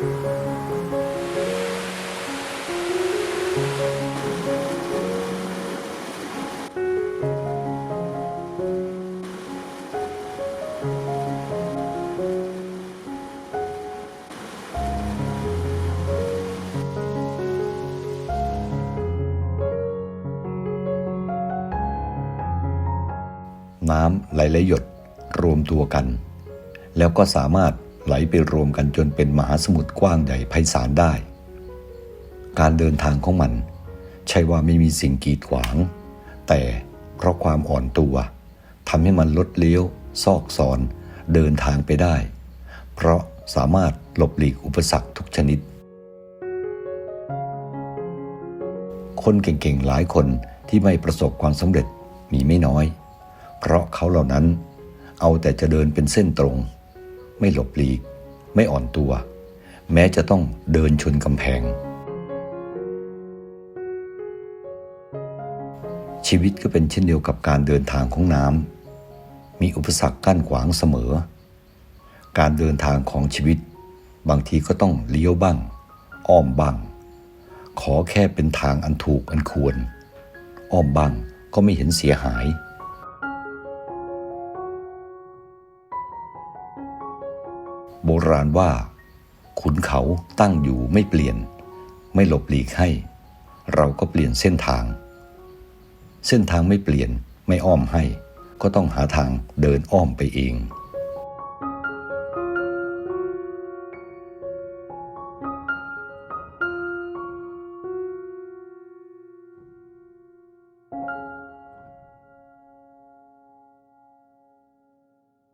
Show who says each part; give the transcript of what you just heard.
Speaker 1: น้ำไหลไหลหยดรวมตัวกัน แล้วก็สามารถ ไหลไปรวมกันจนเป็นมหาสมุทรกว้างใหญ่ไพศาลได้ การเดินทางของมัน ใช่ว่าไม่มีสิ่งกีดขวาง แต่เพราะความอ่อนตัวทำให้มันลดเลี้ยว ซอกซอน เดินทางไปได้ เพราะสามารถหลบหลีกอุปสรรคทุกชนิด คนเก่งๆหลายคนที่ไม่ประสบความสำเร็จมีไม่น้อย เพราะเขาเหล่านั้นเอาแต่จะเดินเป็นเส้นตรง ไม่หลบหลีก ไม่อ่อนตัว แม้จะต้องเดินชนกำแพง ชีวิตก็เป็นเช่นเดียวกับการเดินทางของน้ำมีอุปสรรคกั้นขวางเสมอ การเดินทางของชีวิต บางทีก็ต้องเลี้ยวบ้าง อ้อมบ้าง ขอแค่เป็นทางอันถูกอันควร อ้อมบ้างก็ไม่เห็นเสียหาย โบราณว่า ขุนเขาตั้งอยู่ไม่เปลี่ยน ไม่หลบหลีกให้ เราก็เปลี่ยนเส้นทาง เส้นทางไม่เปลี่ยนไม่อ้อมให้ ก็ต้องหาทางเดินอ้อมไปเอง